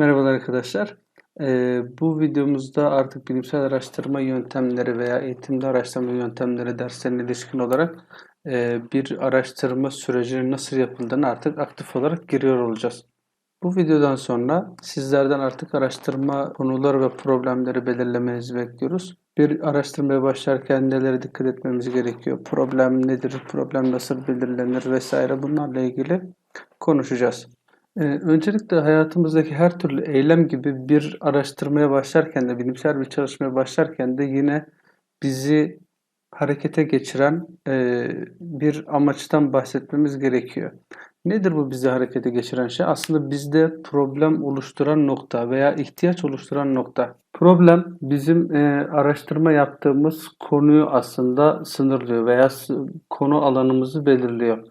Merhabalar arkadaşlar. Ee, bu videomuzda artık bilimsel araştırma yöntemleri veya eğitimde araştırma yöntemleri derslerine ilişkin olarak e, bir araştırma sürecinin nasıl yapıldığını artık aktif olarak giriyor olacağız. Bu videodan sonra sizlerden artık araştırma konuları ve problemleri belirlemenizi bekliyoruz. Bir araştırmaya başlarken nelere dikkat etmemiz gerekiyor? Problem nedir? Problem nasıl belirlenir? Vesaire bunlarla ilgili konuşacağız. Ee, öncelikle hayatımızdaki her türlü eylem gibi bir araştırmaya başlarken de, bilimsel bir çalışmaya başlarken de yine bizi harekete geçiren e, bir amaçtan bahsetmemiz gerekiyor. Nedir bu bizi harekete geçiren şey? Aslında bizde problem oluşturan nokta veya ihtiyaç oluşturan nokta. Problem bizim e, araştırma yaptığımız konuyu aslında sınırlıyor veya konu alanımızı belirliyor.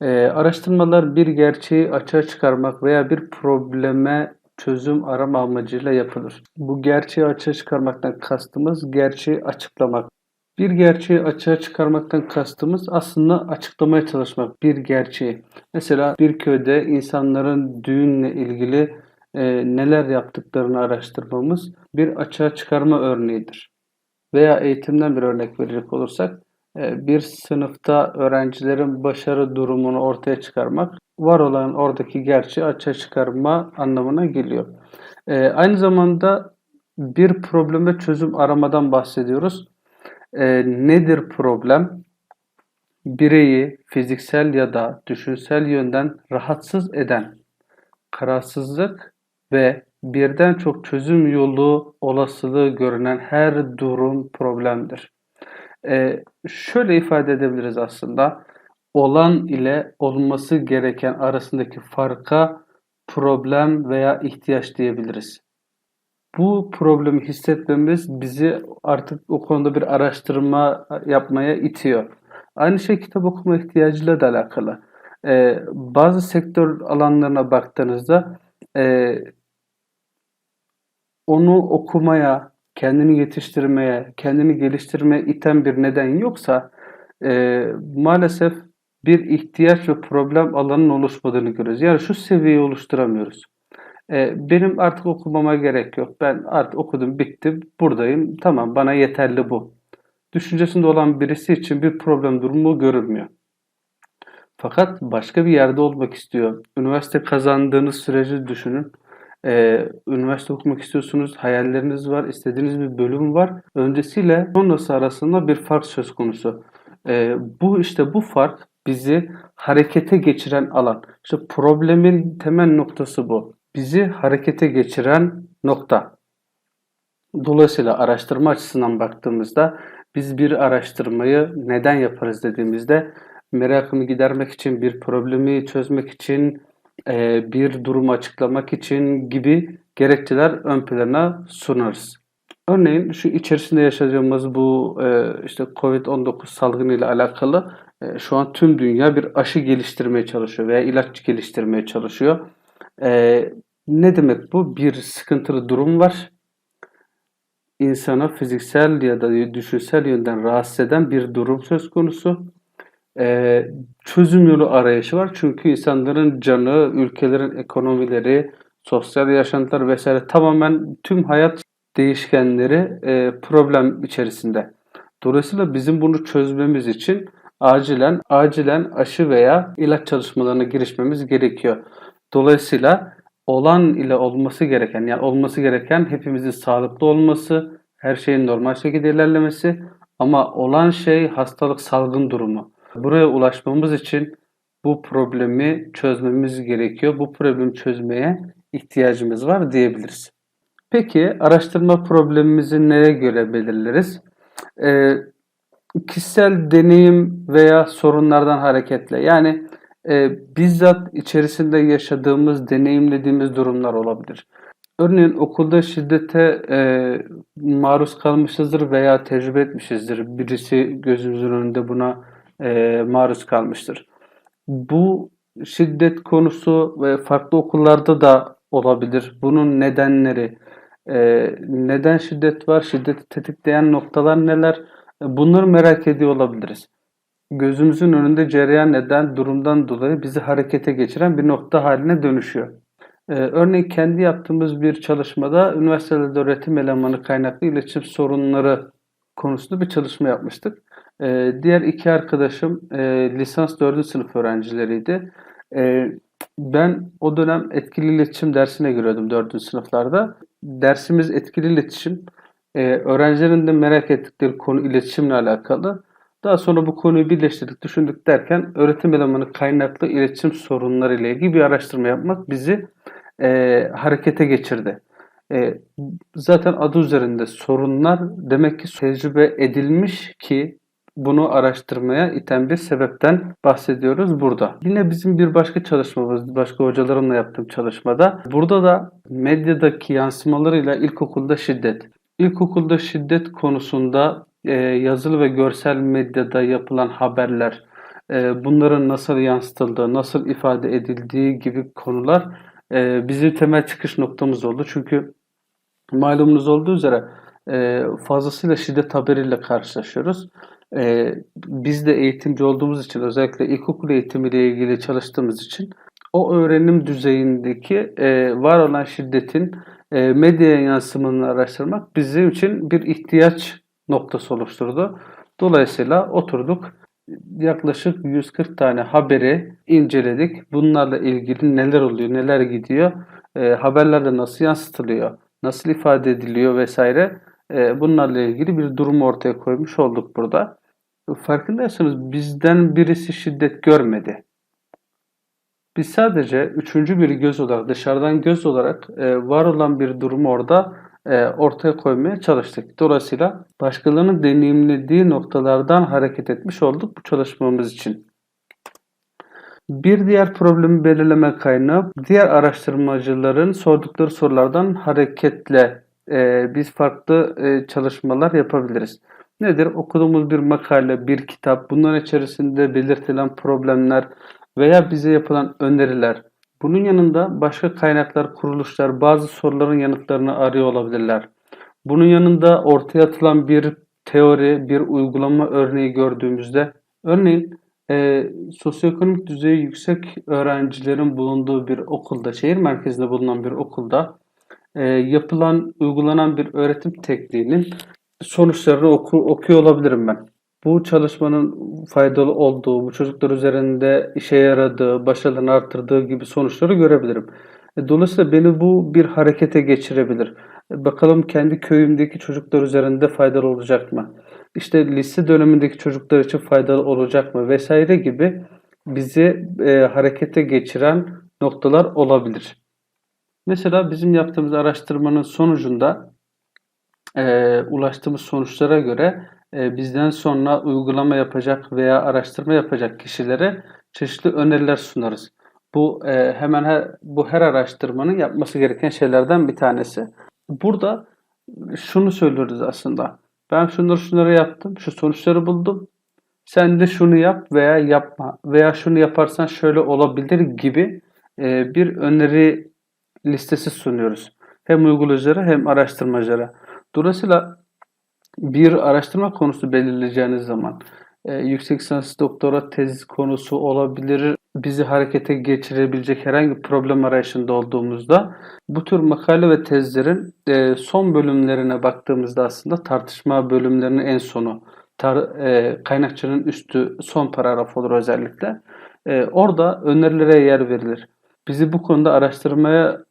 Ee, araştırmalar bir gerçeği açığa çıkarmak veya bir probleme çözüm arama amacıyla yapılır. Bu gerçeği açığa çıkarmaktan kastımız gerçeği açıklamak. Bir gerçeği açığa çıkarmaktan kastımız aslında açıklamaya çalışmak bir gerçeği. Mesela bir köyde insanların düğünle ilgili e, neler yaptıklarını araştırmamız bir açığa çıkarma örneğidir. Veya eğitimden bir örnek verecek olursak e, bir sınıfta öğrencilerin başarı durumunu ortaya çıkarmak var olan oradaki gerçeği açığa çıkarma anlamına geliyor. E, aynı zamanda bir probleme çözüm aramadan bahsediyoruz. E, nedir problem? Bireyi fiziksel ya da düşünsel yönden rahatsız eden kararsızlık ve birden çok çözüm yolu olasılığı görünen her durum problemdir. Ee, şöyle ifade edebiliriz aslında. Olan ile olması gereken arasındaki farka problem veya ihtiyaç diyebiliriz. Bu problemi hissetmemiz bizi artık o konuda bir araştırma yapmaya itiyor. Aynı şey kitap okuma ihtiyacıyla da alakalı. Ee, bazı sektör alanlarına baktığınızda e, onu okumaya, kendini yetiştirmeye, kendini geliştirmeye iten bir neden yoksa e, maalesef bir ihtiyaç ve problem alanının oluşmadığını görüyoruz. Yani şu seviyeyi oluşturamıyoruz. E, benim artık okumama gerek yok. Ben artık okudum, bitti, buradayım. Tamam, bana yeterli bu. Düşüncesinde olan birisi için bir problem durumu görülmüyor. Fakat başka bir yerde olmak istiyor. Üniversite kazandığınız süreci düşünün. Ee, üniversite okumak istiyorsunuz, hayalleriniz var, istediğiniz bir bölüm var. Öncesiyle sonrası arasında bir fark söz konusu. Ee, bu işte bu fark bizi harekete geçiren alan. İşte problemin temel noktası bu. Bizi harekete geçiren nokta. Dolayısıyla araştırma açısından baktığımızda biz bir araştırmayı neden yaparız dediğimizde merakımı gidermek için, bir problemi çözmek için, e, bir durumu açıklamak için gibi gerekçeler ön plana sunarız. Örneğin şu içerisinde yaşadığımız bu e, işte Covid-19 salgını ile alakalı e, şu an tüm dünya bir aşı geliştirmeye çalışıyor veya ilaç geliştirmeye çalışıyor. Ne demek bu? Bir sıkıntılı durum var. İnsana fiziksel ya da düşünsel yönden rahatsız eden bir durum söz konusu e, çözüm yolu arayışı var. Çünkü insanların canı, ülkelerin ekonomileri, sosyal yaşantılar vesaire tamamen tüm hayat değişkenleri e, problem içerisinde. Dolayısıyla bizim bunu çözmemiz için acilen acilen aşı veya ilaç çalışmalarına girişmemiz gerekiyor. Dolayısıyla olan ile olması gereken yani olması gereken hepimizin sağlıklı olması, her şeyin normal şekilde ilerlemesi ama olan şey hastalık salgın durumu. Buraya ulaşmamız için bu problemi çözmemiz gerekiyor. Bu problemi çözmeye ihtiyacımız var diyebiliriz. Peki araştırma problemimizi neye göre belirleriz? Ee, kişisel deneyim veya sorunlardan hareketle yani e, bizzat içerisinde yaşadığımız, deneyimlediğimiz durumlar olabilir. Örneğin okulda şiddete e, maruz kalmışızdır veya tecrübe etmişizdir. Birisi gözümüzün önünde buna e, maruz kalmıştır. Bu şiddet konusu ve farklı okullarda da olabilir. Bunun nedenleri, e, neden şiddet var, şiddeti tetikleyen noktalar neler? E, bunları merak ediyor olabiliriz. Gözümüzün önünde cereyan eden durumdan dolayı bizi harekete geçiren bir nokta haline dönüşüyor. Ee, örneğin kendi yaptığımız bir çalışmada üniversitelerde öğretim elemanı kaynaklı iletişim sorunları konusunda bir çalışma yapmıştık. Ee, diğer iki arkadaşım e, lisans 4. sınıf öğrencileriydi. Ee, ben o dönem etkili iletişim dersine giriyordum 4. sınıflarda. Dersimiz etkili iletişim. Ee, öğrencilerin de merak ettikleri konu iletişimle alakalı. Daha sonra bu konuyu birleştirdik, düşündük derken öğretim elemanı kaynaklı iletişim sorunları ile ilgili bir araştırma yapmak bizi e, harekete geçirdi. E, zaten adı üzerinde sorunlar demek ki tecrübe edilmiş ki bunu araştırmaya iten bir sebepten bahsediyoruz burada. Yine bizim bir başka çalışmamız, başka hocalarımla yaptığım çalışmada burada da medyadaki yansımalarıyla ilkokulda şiddet. İlkokulda şiddet konusunda e, yazılı ve görsel medyada yapılan haberler, e, bunların nasıl yansıtıldığı, nasıl ifade edildiği gibi konular e, bizim temel çıkış noktamız oldu. Çünkü malumunuz olduğu üzere e, fazlasıyla şiddet haberiyle karşılaşıyoruz. E, biz de eğitimci olduğumuz için özellikle ilkokul eğitimiyle ilgili çalıştığımız için o öğrenim düzeyindeki e, var olan şiddetin e, medyaya yansımını araştırmak bizim için bir ihtiyaç noktası oluşturdu. Dolayısıyla oturduk yaklaşık 140 tane haberi inceledik. Bunlarla ilgili neler oluyor, neler gidiyor, e, haberlerde nasıl yansıtılıyor, nasıl ifade ediliyor vesaire e, bunlarla ilgili bir durum ortaya koymuş olduk burada. Farkındaysanız bizden birisi şiddet görmedi. Biz sadece üçüncü bir göz olarak, dışarıdan göz olarak e, var olan bir durumu orada e, ortaya koymaya çalıştık. Dolayısıyla başkalarının deneyimlediği noktalardan hareket etmiş olduk bu çalışmamız için. Bir diğer problemi belirleme kaynağı diğer araştırmacıların sordukları sorulardan hareketle e, biz farklı e, çalışmalar yapabiliriz. Nedir? Okuduğumuz bir makale, bir kitap, bunların içerisinde belirtilen problemler veya bize yapılan öneriler, bunun yanında başka kaynaklar, kuruluşlar bazı soruların yanıtlarını arıyor olabilirler. Bunun yanında ortaya atılan bir teori, bir uygulama örneği gördüğümüzde, örneğin e, sosyoekonomik düzeyi yüksek öğrencilerin bulunduğu bir okulda, şehir merkezinde bulunan bir okulda e, yapılan, uygulanan bir öğretim tekniğinin sonuçlarını oku, okuyor olabilirim ben bu çalışmanın faydalı olduğu, bu çocuklar üzerinde işe yaradığı, başarılarını arttırdığı gibi sonuçları görebilirim. E, dolayısıyla beni bu bir harekete geçirebilir. E, bakalım kendi köyümdeki çocuklar üzerinde faydalı olacak mı? İşte lise dönemindeki çocuklar için faydalı olacak mı? Vesaire gibi bizi e, harekete geçiren noktalar olabilir. Mesela bizim yaptığımız araştırmanın sonucunda e, ulaştığımız sonuçlara göre e, bizden sonra uygulama yapacak veya araştırma yapacak kişilere çeşitli öneriler sunarız. Bu e, hemen her bu her araştırmanın yapması gereken şeylerden bir tanesi. Burada şunu söylüyoruz aslında. Ben şunları şunları yaptım, şu sonuçları buldum. Sen de şunu yap veya yapma veya şunu yaparsan şöyle olabilir gibi e, bir öneri listesi sunuyoruz. Hem uygulayıcılara hem araştırmacılara. Dolayısıyla bir araştırma konusu belirleyeceğiniz zaman e, yüksek lisans doktora tez konusu olabilir, bizi harekete geçirebilecek herhangi bir problem arayışında olduğumuzda bu tür makale ve tezlerin e, son bölümlerine baktığımızda aslında tartışma bölümlerinin en sonu, tar, e, kaynakçının üstü son paragraf olur özellikle. E, orada önerilere yer verilir. Bizi bu konuda araştırmaya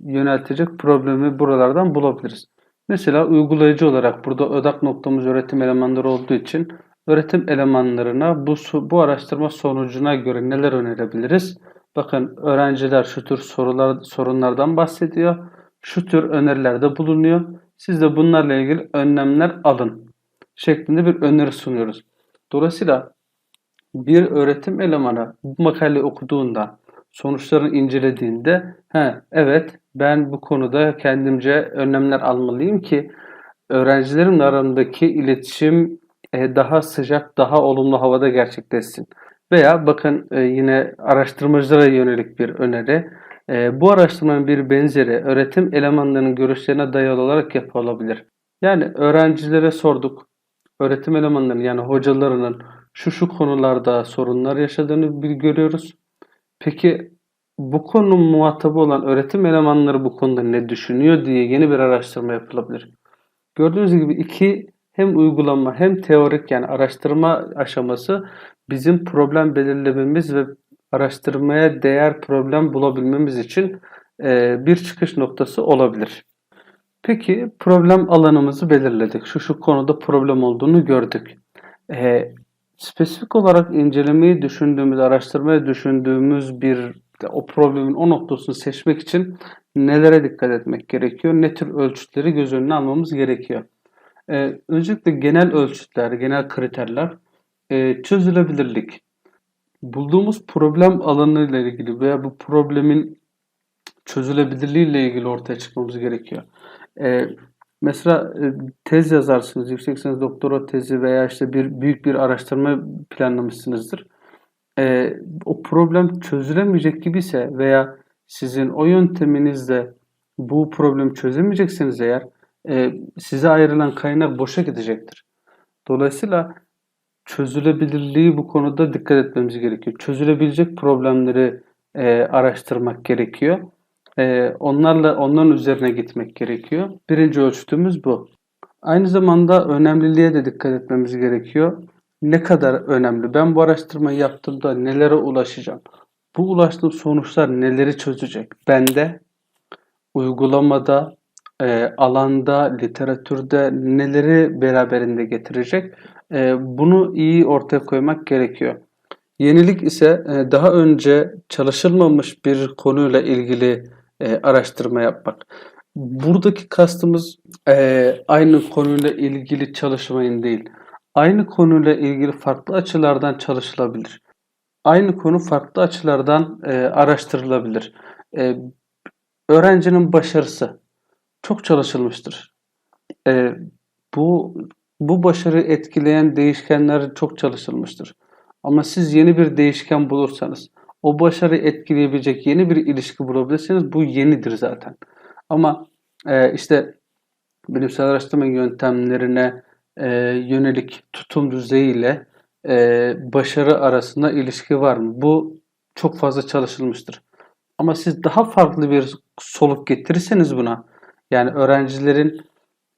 yöneltecek problemi buralardan bulabiliriz. Mesela uygulayıcı olarak burada odak noktamız öğretim elemanları olduğu için öğretim elemanlarına bu, bu araştırma sonucuna göre neler önerebiliriz? Bakın öğrenciler şu tür sorular, sorunlardan bahsediyor. Şu tür önerilerde bulunuyor. Siz de bunlarla ilgili önlemler alın şeklinde bir öneri sunuyoruz. Dolayısıyla bir öğretim elemanı bu makale okuduğunda sonuçlarını incelediğinde he, evet ben bu konuda kendimce önlemler almalıyım ki öğrencilerin arasındaki iletişim e, daha sıcak, daha olumlu havada gerçekleşsin. Veya bakın e, yine araştırmacılara yönelik bir öneri. E, bu araştırmanın bir benzeri öğretim elemanlarının görüşlerine dayalı olarak yapılabilir. Yani öğrencilere sorduk. Öğretim elemanlarının yani hocalarının şu şu konularda sorunlar yaşadığını görüyoruz. Peki bu konunun muhatabı olan öğretim elemanları bu konuda ne düşünüyor diye yeni bir araştırma yapılabilir. Gördüğünüz gibi iki hem uygulama hem teorik yani araştırma aşaması bizim problem belirlememiz ve araştırmaya değer problem bulabilmemiz için e, bir çıkış noktası olabilir. Peki problem alanımızı belirledik. Şu şu konuda problem olduğunu gördük. E, spesifik olarak incelemeyi düşündüğümüz, araştırmayı düşündüğümüz bir o problemin o noktasını seçmek için nelere dikkat etmek gerekiyor? Ne tür ölçütleri göz önüne almamız gerekiyor? Ee, öncelikle genel ölçütler, genel kriterler, e, çözülebilirlik. Bulduğumuz problem alanıyla ilgili veya bu problemin çözülebilirliği ile ilgili ortaya çıkmamız gerekiyor. Ee, mesela e, tez yazarsınız, yüksek lisans doktora tezi veya işte bir büyük bir araştırma planlamışsınızdır. Ee, o problem çözülemeyecek gibiyse veya sizin o yönteminizle bu problemi çözemeyeceksiniz eğer e, size ayrılan kaynak boşa gidecektir. Dolayısıyla çözülebilirliği bu konuda dikkat etmemiz gerekiyor. Çözülebilecek problemleri e, araştırmak gerekiyor. E, onlarla onların üzerine gitmek gerekiyor. Birinci ölçütümüz bu. Aynı zamanda önemliliğe de dikkat etmemiz gerekiyor. Ne kadar önemli? Ben bu araştırmayı yaptığımda nelere ulaşacağım? Bu ulaştığım sonuçlar neleri çözecek? Bende, uygulamada, e, alanda, literatürde neleri beraberinde getirecek? E, bunu iyi ortaya koymak gerekiyor. Yenilik ise e, daha önce çalışılmamış bir konuyla ilgili e, araştırma yapmak. Buradaki kastımız e, aynı konuyla ilgili çalışmayın değil. Aynı konuyla ilgili farklı açılardan çalışılabilir. Aynı konu farklı açılardan e, araştırılabilir. E, öğrencinin başarısı çok çalışılmıştır. E, bu bu başarı etkileyen değişkenler çok çalışılmıştır. Ama siz yeni bir değişken bulursanız, o başarı etkileyebilecek yeni bir ilişki bulabilirseniz bu yenidir zaten. Ama e, işte bilimsel araştırma yöntemlerine e, yönelik tutum düzeyiyle e, başarı arasında ilişki var mı? Bu çok fazla çalışılmıştır. Ama siz daha farklı bir soluk getirirseniz buna, yani öğrencilerin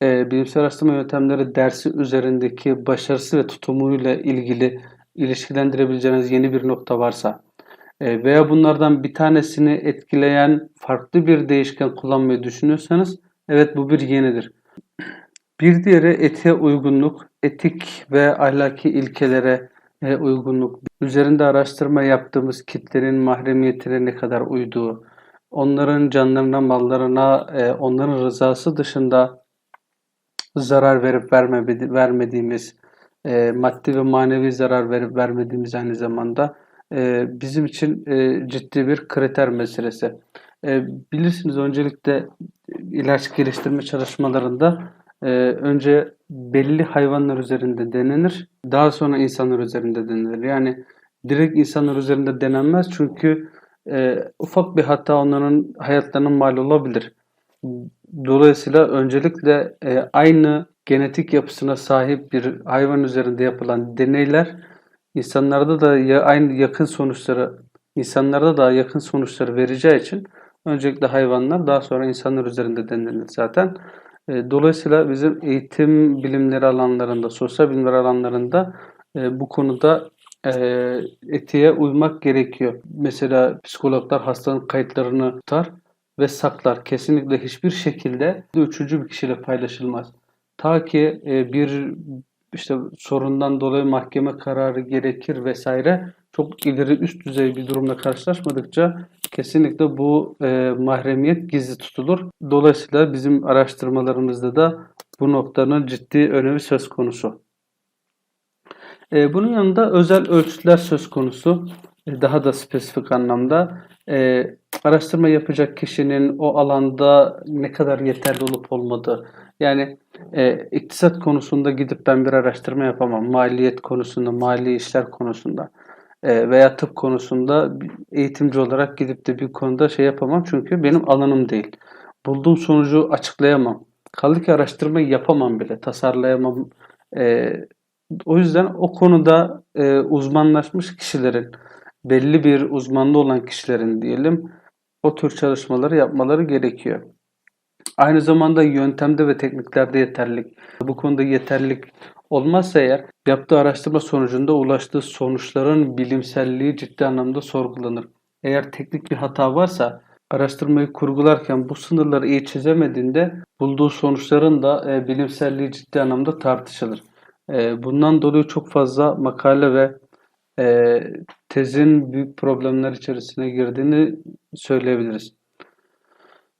e, bilimsel araştırma yöntemleri dersi üzerindeki başarısı ve tutumuyla ilgili ilişkilendirebileceğiniz yeni bir nokta varsa e, veya bunlardan bir tanesini etkileyen farklı bir değişken kullanmayı düşünüyorsanız evet bu bir yenidir. Bir diğeri etiğe uygunluk, etik ve ahlaki ilkelere e, uygunluk. Üzerinde araştırma yaptığımız kitlerin mahremiyetine ne kadar uyduğu, onların canlarına, mallarına, e, onların rızası dışında zarar verip vermedi, vermediğimiz, e, maddi ve manevi zarar verip vermediğimiz aynı zamanda bizim için ciddi bir kriter meselesi. Bilirsiniz öncelikle ilaç geliştirme çalışmalarında e, önce belli hayvanlar üzerinde denenir, daha sonra insanlar üzerinde denenir. Yani direkt insanlar üzerinde denenmez çünkü e, ufak bir hata onların hayatlarına mal olabilir. Dolayısıyla öncelikle e, aynı genetik yapısına sahip bir hayvan üzerinde yapılan deneyler insanlarda da aynı yakın sonuçları insanlarda da yakın sonuçları vereceği için öncelikle hayvanlar daha sonra insanlar üzerinde denenir zaten. E, dolayısıyla bizim eğitim bilimleri alanlarında, sosyal bilimler alanlarında e, bu konuda e, etiğe uymak gerekiyor. Mesela psikologlar hastanın kayıtlarını tutar ve saklar. Kesinlikle hiçbir şekilde üçüncü bir kişiyle paylaşılmaz. Ta ki bir işte sorundan dolayı mahkeme kararı gerekir vesaire çok ileri üst düzey bir durumla karşılaşmadıkça kesinlikle bu e, mahremiyet gizli tutulur. Dolayısıyla bizim araştırmalarımızda da bu noktanın ciddi önemi söz konusu. E, bunun yanında özel ölçütler söz konusu. E, daha da spesifik anlamda. E, araştırma yapacak kişinin o alanda ne kadar yeterli olup olmadığı. Yani e, iktisat konusunda gidip ben bir araştırma yapamam. Maliyet konusunda, mali işler konusunda veya tıp konusunda eğitimci olarak gidip de bir konuda şey yapamam. Çünkü benim alanım değil. Bulduğum sonucu açıklayamam. Kaldı ki araştırmayı yapamam bile, tasarlayamam. E, o yüzden o konuda e, uzmanlaşmış kişilerin belli bir uzmanlığı olan kişilerin diyelim o tür çalışmaları yapmaları gerekiyor. Aynı zamanda yöntemde ve tekniklerde yeterlilik. Bu konuda yeterlilik olmazsa eğer yaptığı araştırma sonucunda ulaştığı sonuçların bilimselliği ciddi anlamda sorgulanır. Eğer teknik bir hata varsa araştırmayı kurgularken bu sınırları iyi çözemediğinde bulduğu sonuçların da e, bilimselliği ciddi anlamda tartışılır. E, bundan dolayı çok fazla makale ve e, tezin büyük problemler içerisine girdiğini söyleyebiliriz.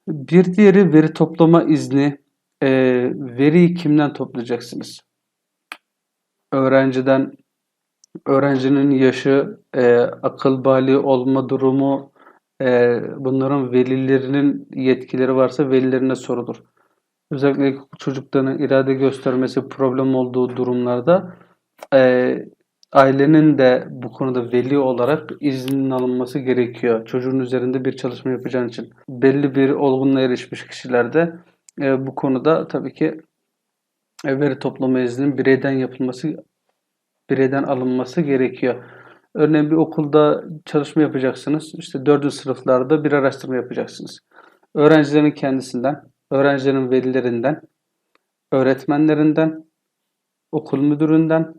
Bir diğeri veri toplama izni. E, veriyi kimden toplayacaksınız? Öğrenciden, öğrencinin yaşı, e, akıl bali olma durumu, e, bunların velilerinin yetkileri varsa velilerine sorulur. Özellikle çocukların irade göstermesi problem olduğu durumlarda e, ailenin de bu konuda veli olarak iznin alınması gerekiyor. Çocuğun üzerinde bir çalışma yapacağın için. Belli bir olgunluğa erişmiş kişilerde e, bu konuda tabii ki veri toplama izninin bireyden yapılması, bireyden alınması gerekiyor. Örneğin bir okulda çalışma yapacaksınız. İşte dördüncü sınıflarda bir araştırma yapacaksınız. Öğrencilerin kendisinden, öğrencilerin velilerinden, öğretmenlerinden, okul müdüründen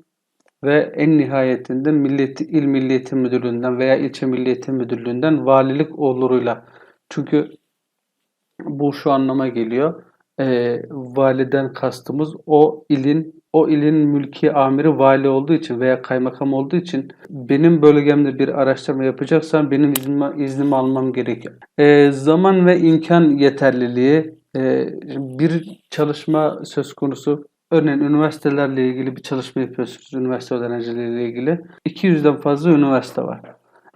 ve en nihayetinde Milli, İl Milli Eğitim Müdürlüğü'nden veya ilçe Milli Eğitim Müdürlüğü'nden valilik oluruyla. Çünkü bu şu anlama geliyor. E, validen kastımız o ilin o ilin mülki amiri vali olduğu için veya kaymakam olduğu için benim bölgemde bir araştırma yapacaksam benim iznimi, iznimi almam gerekiyor. E, zaman ve imkan yeterliliği e, bir çalışma söz konusu Örneğin üniversitelerle ilgili bir çalışma yapıyorsunuz. Üniversite öğrencileriyle ilgili. 200'den fazla üniversite var.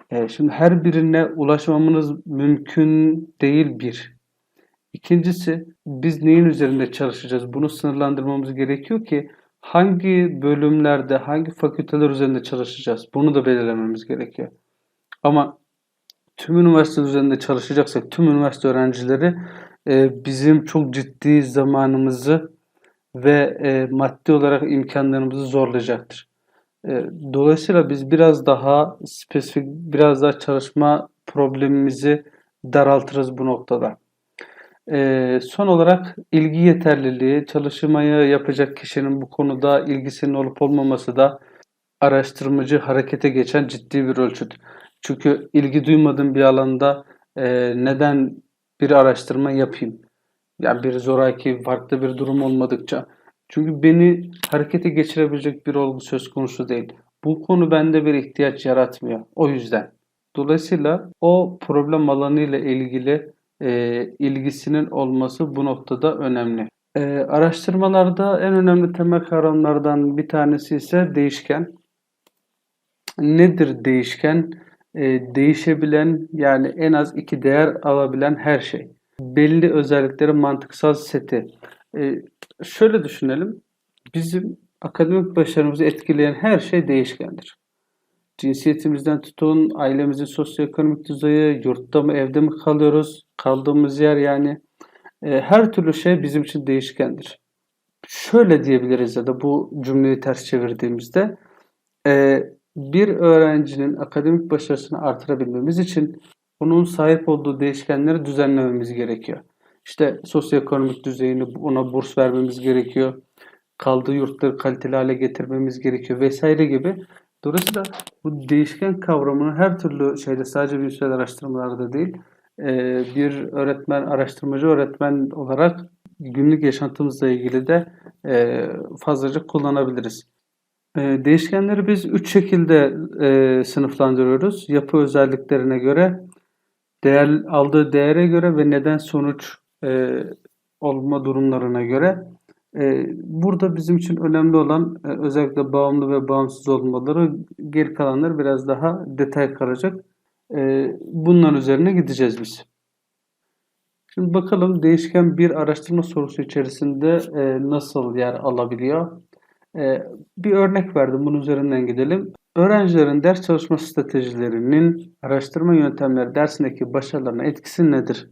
E, şimdi her birine ulaşmamız mümkün değil bir. İkincisi biz neyin üzerinde çalışacağız? Bunu sınırlandırmamız gerekiyor ki hangi bölümlerde, hangi fakülteler üzerinde çalışacağız? Bunu da belirlememiz gerekiyor. Ama tüm üniversite üzerinde çalışacaksak tüm üniversite öğrencileri e, bizim çok ciddi zamanımızı ve e, maddi olarak imkanlarımızı zorlayacaktır. E, dolayısıyla biz biraz daha spesifik, biraz daha çalışma problemimizi daraltırız bu noktada. E, son olarak ilgi yeterliliği, çalışmayı yapacak kişinin bu konuda ilgisinin olup olmaması da araştırmacı harekete geçen ciddi bir ölçüt. Çünkü ilgi duymadığım bir alanda e, neden bir araştırma yapayım? Yani bir zoraki, farklı bir durum olmadıkça. Çünkü beni harekete geçirebilecek bir olgu söz konusu değil. Bu konu bende bir ihtiyaç yaratmıyor. O yüzden. Dolayısıyla o problem alanı ile ilgili e, ilgisinin olması bu noktada önemli. E, araştırmalarda en önemli temel kavramlardan bir tanesi ise değişken. Nedir değişken? E, değişebilen yani en az iki değer alabilen her şey belli özelliklerin mantıksal seti. E, şöyle düşünelim. Bizim akademik başarımızı etkileyen her şey değişkendir. Cinsiyetimizden tutun, ailemizin sosyoekonomik düzeyi, yurtta mı, evde mi kalıyoruz, kaldığımız yer yani e, her türlü şey bizim için değişkendir. Şöyle diyebiliriz ya da bu cümleyi ters çevirdiğimizde e, bir öğrencinin akademik başarısını artırabilmemiz için onun sahip olduğu değişkenleri düzenlememiz gerekiyor. İşte sosyoekonomik düzeyini ona burs vermemiz gerekiyor. Kaldığı yurtları kaliteli hale getirmemiz gerekiyor vesaire gibi. Dolayısıyla bu değişken kavramını her türlü şeyde sadece bilimsel araştırmalarda değil bir öğretmen, araştırmacı öğretmen olarak günlük yaşantımızla ilgili de fazlaca kullanabiliriz. Değişkenleri biz üç şekilde sınıflandırıyoruz. Yapı özelliklerine göre, değer aldığı değere göre ve neden sonuç e, olma durumlarına göre e, burada bizim için önemli olan e, özellikle bağımlı ve bağımsız olmaları geri kalanlar biraz daha detay kalacak. E, bunların üzerine gideceğiz biz. Şimdi bakalım değişken bir araştırma sorusu içerisinde e, nasıl yer alabiliyor? E, bir örnek verdim. Bunun üzerinden gidelim. Öğrencilerin ders çalışma stratejilerinin araştırma yöntemleri dersindeki başarılarına etkisi nedir?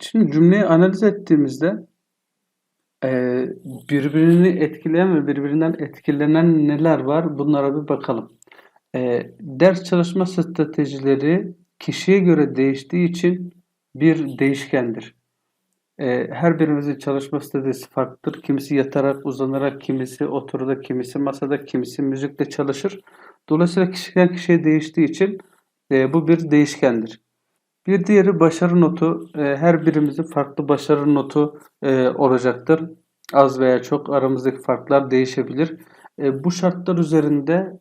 Şimdi cümleyi analiz ettiğimizde e, birbirini etkileyen ve birbirinden etkilenen neler var bunlara bir bakalım. E, ders çalışma stratejileri kişiye göre değiştiği için bir değişkendir. E, her birimizin çalışma stratejisi farklıdır. Kimisi yatarak, uzanarak, kimisi oturarak, kimisi masada, kimisi müzikle çalışır. Dolayısıyla kişiden kişiye değiştiği için e, bu bir değişkendir. Bir diğeri başarı notu. E, her birimizin farklı başarı notu e, olacaktır. Az veya çok aramızdaki farklar değişebilir. E, bu şartlar üzerinde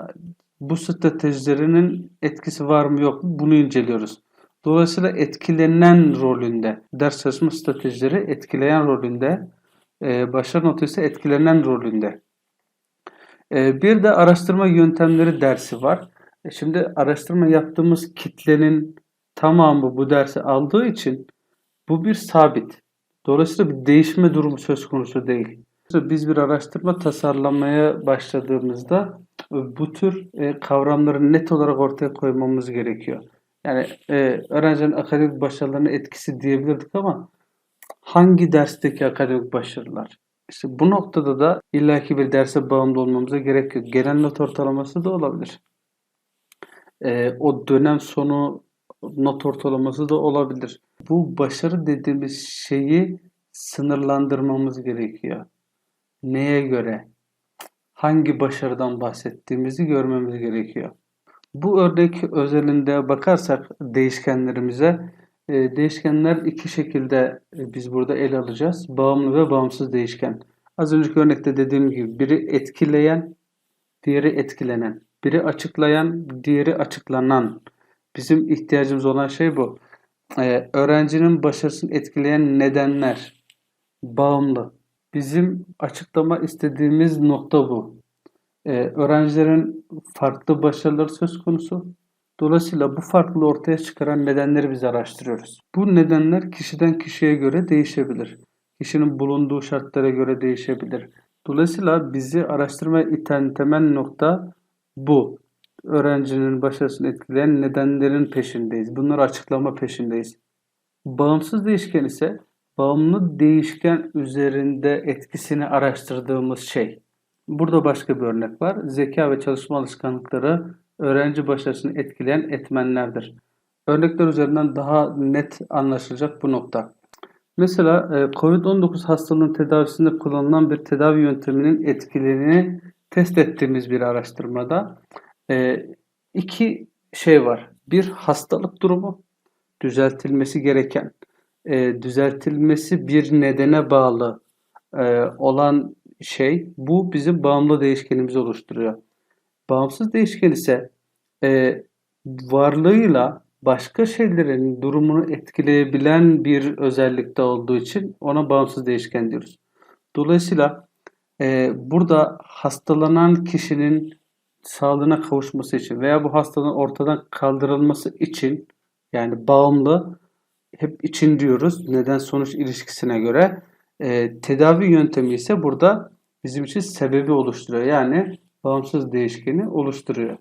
bu stratejilerinin etkisi var mı yok mu bunu inceliyoruz. Dolayısıyla etkilenen rolünde, ders çalışma stratejileri etkileyen rolünde, e, başarı notu ise etkilenen rolünde. Bir de araştırma yöntemleri dersi var. Şimdi araştırma yaptığımız kitlenin tamamı bu dersi aldığı için bu bir sabit. Dolayısıyla bir değişme durumu söz konusu değil. Biz bir araştırma tasarlamaya başladığımızda bu tür e, kavramları net olarak ortaya koymamız gerekiyor. Yani e, öğrencinin akademik başarılarına etkisi diyebilirdik ama hangi dersteki akademik başarılar? İşte bu noktada da illaki bir derse bağımlı olmamıza gerek yok. Genel not ortalaması da olabilir. E, o dönem sonu not ortalaması da olabilir. Bu başarı dediğimiz şeyi sınırlandırmamız gerekiyor. Neye göre? Hangi başarıdan bahsettiğimizi görmemiz gerekiyor. Bu örnek özelinde bakarsak değişkenlerimize, e, değişkenler iki şekilde e, biz burada ele alacağız. Bağımlı ve bağımsız değişken. Az önceki örnekte dediğim gibi biri etkileyen, diğeri etkilenen. Biri açıklayan, diğeri açıklanan. Bizim ihtiyacımız olan şey bu. Ee, öğrencinin başarısını etkileyen nedenler bağımlı. Bizim açıklama istediğimiz nokta bu. Ee, öğrencilerin farklı başarıları söz konusu. Dolayısıyla bu farklılığı ortaya çıkaran nedenleri biz araştırıyoruz. Bu nedenler kişiden kişiye göre değişebilir. Kişinin bulunduğu şartlara göre değişebilir. Dolayısıyla bizi araştırmaya iten temel nokta bu öğrencinin başarısını etkileyen nedenlerin peşindeyiz. Bunları açıklama peşindeyiz. Bağımsız değişken ise bağımlı değişken üzerinde etkisini araştırdığımız şey. Burada başka bir örnek var. Zeka ve çalışma alışkanlıkları öğrenci başarısını etkileyen etmenlerdir. Örnekler üzerinden daha net anlaşılacak bu nokta. Mesela e, COVID-19 hastalığının tedavisinde kullanılan bir tedavi yönteminin etkilerini test ettiğimiz bir araştırmada e, iki şey var. Bir hastalık durumu, düzeltilmesi gereken, e, düzeltilmesi bir nedene bağlı e, olan şey bu bizim bağımlı değişkenimizi oluşturuyor. Bağımsız değişken ise e, varlığıyla başka şeylerin durumunu etkileyebilen bir özellikte olduğu için ona bağımsız değişken diyoruz. Dolayısıyla e, burada hastalanan kişinin sağlığına kavuşması için veya bu hastalığın ortadan kaldırılması için yani bağımlı hep için diyoruz neden sonuç ilişkisine göre e, tedavi yöntemi ise burada bizim için sebebi oluşturuyor. Yani bağımsız değişkeni oluşturuyor.